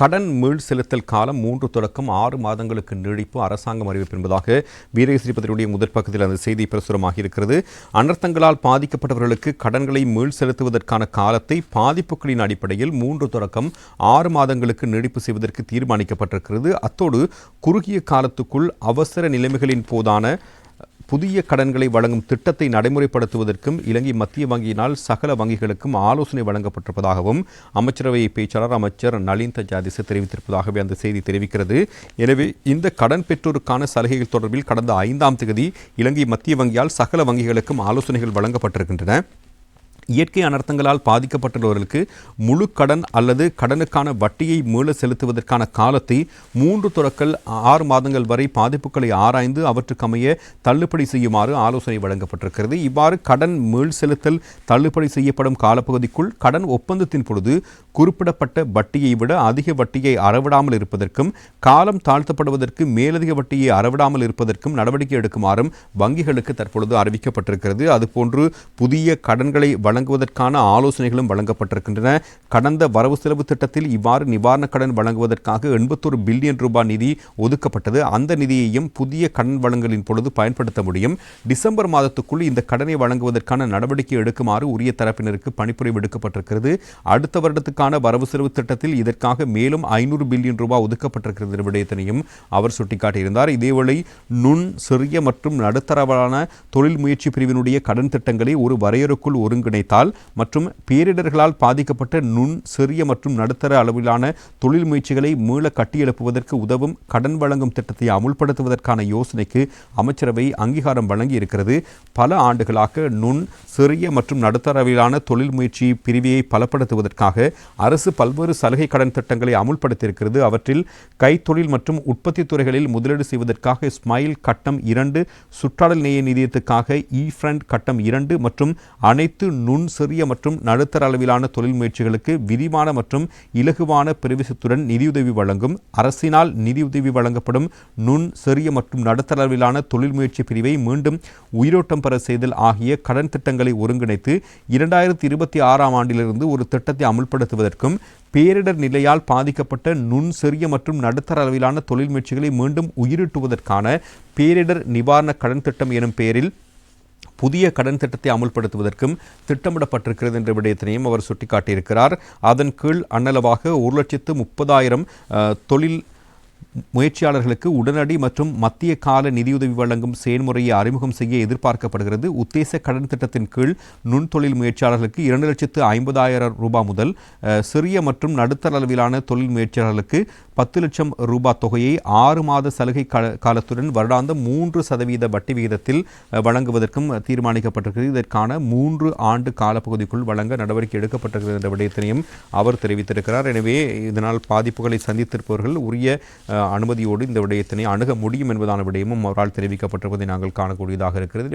கடன் மீள் செலுத்தல் காலம் மூன்று தொடக்கம் ஆறு மாதங்களுக்கு நீடிப்பு அரசாங்கம் அறிவிப்பு என்பதாக வீரகேசரி முதற் பக்கத்தில் அந்த செய்தி பிரசுரமாக இருக்கிறது. அனர்த்தங்களால் பாதிக்கப்பட்டவர்களுக்கு கடன்களை மீள் செலுத்துவதற்கான காலத்தை பாதிப்புகளின் அடிப்படையில் மூன்று தொடக்கம் ஆறு மாதங்களுக்கு நீடிப்பு செய்வதற்கு தீர்மானிக்கப்பட்டிருக்கிறது. அத்தோடு குறுகிய காலத்துக்குள் அவசர நிலைமைகளின் போதான புதிய கடன்களை வழங்கும் திட்டத்தை நடைமுறைப்படுத்துவதற்கும் இலங்கை மத்திய வங்கியினால் சகல வங்கிகளுக்கும் ஆலோசனை வழங்கப்பட்டிருப்பதாகவும் அமைச்சரவை பேச்சாளர் அமைச்சர் நலிந்த ஜாதிச தெரிவித்திருப்பதாகவே அந்த செய்தி தெரிவிக்கிறது. எனவே இந்த கடன் பெற்றோருக்கான சலுகைகள் தொடர்பில் கடந்த ஐந்தாம் தேதி இலங்கை மத்திய வங்கியால் சகல வங்கிகளுக்கும் ஆலோசனைகள் வழங்கப்பட்டிருக்கின்றன. இயற்கை அனர்த்தங்களால் பாதிக்கப்பட்டுள்ளவர்களுக்கு முழு கடன் அல்லது கடனுக்கான வட்டியை மீள செலுத்துவதற்கான காலத்தை மூன்று தொடக்கல் ஆறு மாதங்கள் வரை பாதிப்புகளை ஆராய்ந்து அவற்றுக்கமைய தள்ளுபடி செய்யுமாறு ஆலோசனை வழங்கப்பட்டிருக்கிறது. இவ்வாறு கடன் மீள் செலுத்தல் தள்ளுபடி செய்யப்படும் காலப்பகுதிக்குள் கடன் ஒப்பந்தத்தின் பொழுது குறிப்பிடப்பட்ட வட்டியை விட அதிக வட்டியை அறவிடாமல் இருப்பதற்கும் காலம் தாழ்த்தப்படுவதற்கு மேலதிக வட்டியை அறவிடாமல் இருப்பதற்கும் நடவடிக்கை எடுக்குமாறும் வங்கிகளுக்கு தற்பொழுது அறிவிக்கப்பட்டிருக்கிறது. அதுபோன்று புதிய கடன்களை வழங்குவதற்கான ஆலோசனைகளும் வழங்கப்பட்டிருக்கின்றன. கடந்த வரவு செலவு திட்டத்தில் இவ்வாறு நிவாரண கடன் வழங்குவதற்காக எண்பத்தொரு பில்லியன் ரூபாய் நிதி ஒதுக்கப்பட்டது. அந்த நிதியையும் புதிய கடன் வழங்கலின் பொழுது பயன்படுத்த முடியும். டிசம்பர் மாதத்துக்குள் இந்த கடனை வழங்குவதற்கான நடவடிக்கை எடுக்குமாறு உரிய தரப்பினருக்கு பணிப்புரை விடுக்கப்பட்டிருக்கிறது. அடுத்த வருடத்துக்கான வரவு செலவு திட்டத்தில் இதற்காக மேலும் ஐநூறு பில்லியன் ரூபாய் ஒதுக்கப்பட்டிருக்கிறது விடயத்தினையும் அவர் சுட்டிக்காட்டியிருந்தார். இதேவேளை நுண் சிறிய மற்றும் நடுத்தரவான தொழில் முயற்சி பிரிவினுடைய கடன் திட்டங்களை ஒரு வரையறுக்குள் ஒருங்கிணை நினைத்தால் மற்றும் பேரிடர்களால் பாதிக்கப்பட்ட நுண் சிறிய மற்றும் நடுத்தர அளவிலான தொழில் முயற்சிகளை மீள கட்டியெழுப்புவதற்கு உதவும் கடன் வழங்கும் திட்டத்தை அமுல்படுத்துவதற்கான யோசனைக்கு அமைச்சரவை அங்கீகாரம் வழங்கி இருக்கிறது பல ஆண்டுகளாக நுண் சிறிய மற்றும் நடுத்தர அளவிலான தொழில் முயற்சி பிரிவியை பலப்படுத்துவதற்காக அரசு பல்வேறு சலுகை கடன் திட்டங்களை அமுல்படுத்தியிருக்கிறது. அவற்றில் கைத்தொழில் மற்றும் உற்பத்தி துறைகளில் முதலீடு செய்வதற்காக ஸ்மைல் கட்டம் இரண்டு சுற்றாடல் நேய நிதியத்துக்காக இ ஃப்ரண்ட் கட்டம் இரண்டு மற்றும் அனைத்து நுண் சிறிய மற்றும் நடுத்தர அளவிலான தொழில் முயற்சிகளுக்கு விரிவான மற்றும் இலகுவான பிரவேசத்துடன் நிதியுதவி வழங்கும் அரசினால் நிதியுதவி வழங்கப்படும் நுண் சிறிய மற்றும் நடுத்தர அளவிலான தொழில் முயற்சி பிரிவை மீண்டும் உயிரோட்டம் பெற செய்தல் ஆகிய கடன் திட்டங்களை ஒருங்கிணைத்து இரண்டாயிரத்தி இருபத்தி ஆறாம் ஆண்டிலிருந்து ஒரு திட்டத்தை அமுல்படுத்துவதற்கும் பேரிடர் நிலையால் பாதிக்கப்பட்ட நுண் சிறிய மற்றும் நடுத்தர அளவிலான தொழில் முயற்சிகளை மீண்டும் உயிரிட்டுவதற்கான பேரிடர் நிவாரண கடன் திட்டம் எனும் பெயரில் புதிய கடன் திட்டத்தை அமுல்படுத்துவதற்கும் திட்டமிடப்பட்டிருக்கிறது என்ற விடயத்தினையும் அவர் சுட்டிக்காட்டியிருக்கிறார். அதன் கீழ் அன்னளவாக ஒரு லட்சத்து முப்பதாயிரம் தொழில் முயற்சியாளர்களுக்கு உடனடி மற்றும் மத்திய கால நிதியுதவி வழங்கும் செயல்முறையை அறிமுகம் செய்ய எதிர்பார்க்கப்படுகிறது. உத்தேச கடன் திட்டத்தின் கீழ் நுண்தொழில் முயற்சியாளர்களுக்கு இரண்டு லட்சத்து ஐம்பதாயிரம் ரூபாய் முதல் சிறிய மற்றும் நடுத்தர அளவிலான தொழில் முயற்சியாளர்களுக்கு பத்து லட்சம் ரூபாய் தொகையை ஆறு மாத சலுகை காலத்துடன் வருடாந்த மூன்று சதவீத வட்டி விகிதத்தில் வழங்குவதற்கும் தீர்மானிக்கப்பட்டிருக்கிறது. இதற்கான மூன்று ஆண்டு காலப்பகுதிக்குள் வழங்க நடவடிக்கை எடுக்கப்பட்டிருக்கிறது என்ற விடயத்தினையும் அவர் தெரிவித்திருக்கிறார். எனவே இதனால் பாதிப்புகளை சந்தித்திருப்பவர்கள் உரிய அனுமதியோடு இந்த விடயத்தினை அணுக முடியும் என்பதான விடயமும் அவரால் தெரிவிக்கப்பட்டிருப்பதை நாங்கள் காணக்கூடியதாக இருக்கிறது.